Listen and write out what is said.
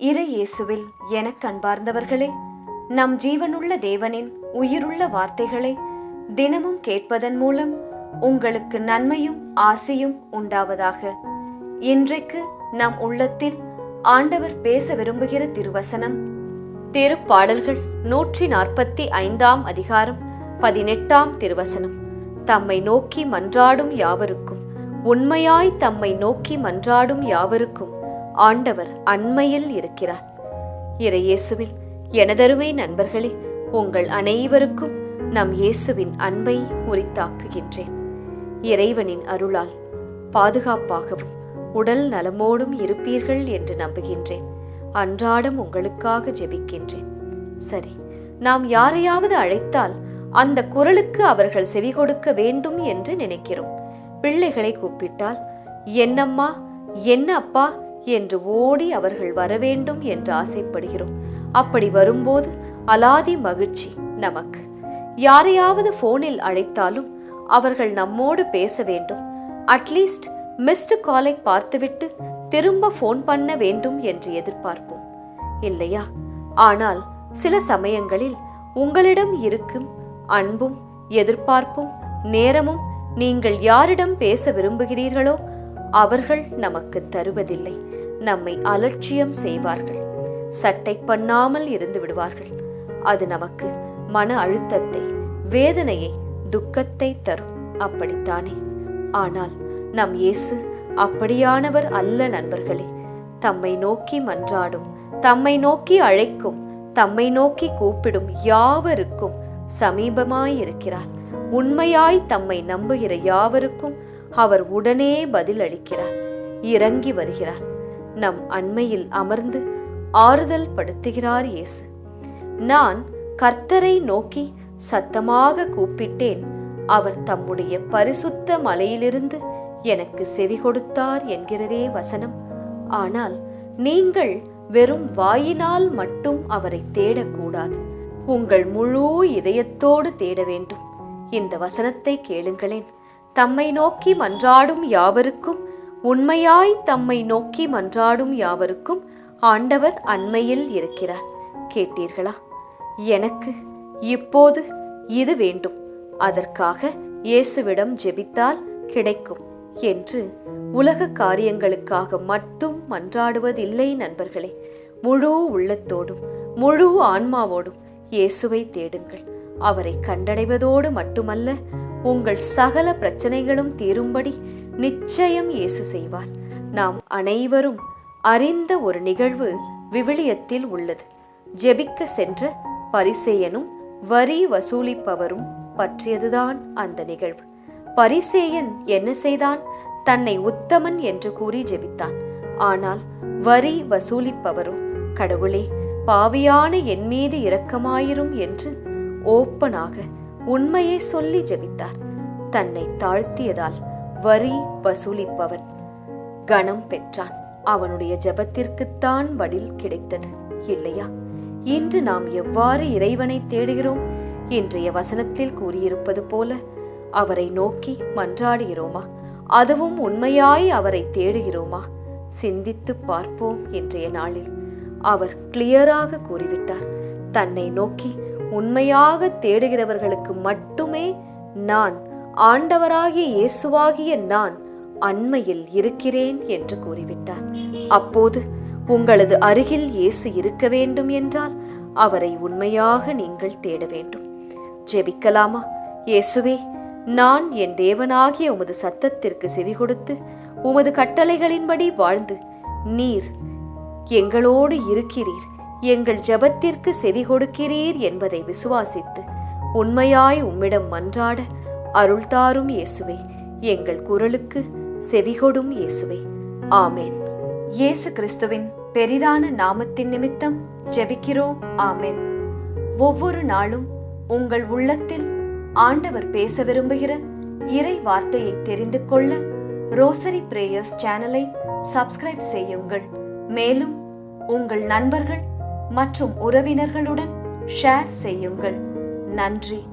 இறை இயேசுவில் எனக் கண்பார்ந்தவர்களே நம் ஜீவனுள்ள தேவனின் உயிருள்ள வார்த்தைகளை தினமும் கேட்பதன் மூலம் உங்களுக்கு நன்மையும் ஆசையும் உண்டாவதாக. இன்றைக்கு நம் உள்ளத்தில் ஆண்டவர் பேச விரும்புகிற திருவசனம் திருப்பாடல்கள் நூற்றி நாற்பத்தி ஐந்தாம் அதிகாரம் பதினெட்டாம் திருவசனம். தம்மை நோக்கி மன்றாடும் யாவருக்கும் உண்மையாய் தம்மை நோக்கி மன்றாடும் யாவருக்கும் ஆண்டவர் அண்மையில் இருக்கிறார். இறையேசுவில் எனதருமை நண்பர்களே உங்கள் அனைவருக்கும் நம் இயேசுவின் அன்பை உரித்தாக்குகின்றேன். இறைவனின் அருளால் பாதுகாப்பாகவும் உடல் நலமோடும் இருப்பீர்கள் என்று நம்புகின்றேன். அன்றாடம் உங்களுக்காக ஜெபிக்கின்றேன். சரி நாம் யாரையாவது அழைத்தால் அந்த குரலுக்கு அவர்கள் செவி கொடுக்க வேண்டும் என்று நினைக்கிறோம். பிள்ளைகளை கூப்பிட்டால் என்னம்மா என்ன அப்பா என்று ஓடி அவர்கள் வரவேண்டும் என்று ஆசைப்படுகிறோம். அப்படி வரும்போது அலாதி மகிழ்ச்சி நமக்கு. யாரையாவது போனில் அழைத்தாலும் அவர்கள் நம்மோடு பேச வேண்டும். அட்லீஸ்ட் மிஸ்டு காலை பார்த்துவிட்டு திரும்ப ஃபோன் பண்ண வேண்டும் என்று எதிர்பார்ப்போம். இல்லையா? ஆனால் சில சமயங்களில் உங்களிடம் இருக்கும் அன்பும் எதிர்பார்ப்பும் நேரமும் நீங்கள் யாரிடம் பேச விரும்புகிறீர்களோ அவர்கள் நமக்கு தருவதில்லை. நம்மை அலட்சியம் செய்வார்கள். சட்டை பண்ணாமல் இருந்து விடுவார்கள். அது நமக்கு மன அழுத்தத்தை வேதனையை துக்கத்தை தரும். அப்படித்தானே? ஆனால் நம் இயேசு அப்படியானவர் அல்ல நண்பர்களே. தம்மை நோக்கி மன்றாடும் தம்மை நோக்கி அழைக்கும் தம்மை நோக்கி கூப்பிடும் யாவருக்கும் சமீபமாயிருக்கிறார். உண்மையாய் தம்மை நம்புகிற யாவருக்கும் அவர் உடனே பதில் அளிக்கிறார் இறங்கி வருகிறார். நம் அண்மையில் அமர்ந்து ஆறுதல் படுத்துகிறார் இயேசு. நான் கர்த்தரை நோக்கி சத்தமாக கூப்பிட்டேன். அவர் தம்முடைய பரிசுத்த மலையிலிருந்து எனக்கு செவி கொடுத்தார் என்கிறதே வசனம். ஆனால் நீங்கள் வெறும் வாயினால் மட்டும் அவரை தேடக்கூடாது. உங்கள் முழு இதயத்தோடு தேட வேண்டும். இந்த வசனத்தை கேளுங்களேன். தம்மை நோக்கி மன்றாடும் யாவருக்கும் உண்மையாய் தம்மை நோக்கி மன்றாடும் யாவருக்கும் ஆண்டவர் அண்மையில் இருக்கிறார். கேட்டீர்களா? எனக்கு இப்போது இது வேண்டும். அதற்காக இயேசுவிடம் ஜெபித்தால் கிடைக்கும் என்று உலக காரியங்களுக்காக மட்டும் மன்றாடுவதில்லை நண்பர்களே. முழு உள்ளத்தோடும் முழு ஆன்மாவோடும் இயேசுவை தேடுங்கள். அவரை கண்டடைவதோடு மட்டுமல்ல உங்கள் சகல பிரச்சனைகளும் தீரும்படி நிச்சயம் இயேசு செய்வார். நாம் அனைவரும் அறிந்த ஒரு நிகழ்வு விவிலியத்தில் உள்ளது. ஜெபிக்க சென்ற பரிசேயனும் வரி வசூலிப்பவரும் பற்றியதுதான் அந்த நிகழ்வு. பரிசேயன் என்ன செய்தான்? தன்னை உத்தமன் என்று கூறி ஜெபித்தான். ஆனால் வரி வசூலிப்பவரும் கடவுளே பாவியான என் மீது இரக்கமாயிரும் என்று ஓப்பனாக உண்மையை சொல்லி ஜெபித்தார். தன்னை தாழ்த்தியதால் வரி வசூலிப்பவன். கணம் பெற்றான். அவனுடைய ஜெபத்திற்குத்தான் பதில் கிடைத்தது. இல்லையா? இன்று நாம் எவ்வாறு இறைவனை தேடுகிறோம்? இன்றைய வசனத்தில் கூறியிருப்பது போல அவரை நோக்கி மன்றாடுகிறோமா? அதுவும் உண்மையாய் அவரை தேடுகிறோமா? சிந்தித்து பார்ப்போம் இன்றைய நாளில். அவர் கிளியராக கூறிவிட்டார். தன்னை நோக்கி உண்மையாக தேடுகிறவர்களுக்கு மட்டுமே நான் ஆண்டவராகிய இயேசுவாகிய நான் அண்மையில் இருக்கிறேன் என்று கூறிவிட்டார். அப்போது உங்களது அருகில் இயேசு இருக்க வேண்டும் என்றால் அவரை உண்மையாக நீங்கள் தேட வேண்டும். ஜெபிக்கலாமா? இயேசுவே நான் என் தேவனாகிய உமது சத்தத்திற்கு செவி கொடுத்து உமது கட்டளைகளின்படி வாழ்ந்து நீர் எங்களோடு இருக்கிறீர். எங்கள் ஜெபத்திற்கு செவி கொடுக்கிறீர் என்பதை விசுவாசித்து உண்மையாய் உம்மிடம் மன்றாட அருள்தாரும் இயேசுவே எங்கள் குரலுக்கு செவிகொடும் இயேசுவே. ஆமேன். இயேசு கிறிஸ்துவின் பெரிதான நாமத்தின் நிமித்தம் ஜெபிக்கிறோம். ஆமேன். ஒவ்வொரு நாளும் உங்கள் உள்ளத்தில் ஆண்டவர் பேச விரும்புகிற இறை வார்த்தையை தெரிந்து கொள்ள ரோசரி பிரேயர்ஸ் சேனலை சப்ஸ்கிரைப் செய்யுங்கள். மேலும் உங்கள் நண்பர்கள் மற்றும் உறவினர்களுடன் ஷேர் செய்யுங்கள். நன்றி.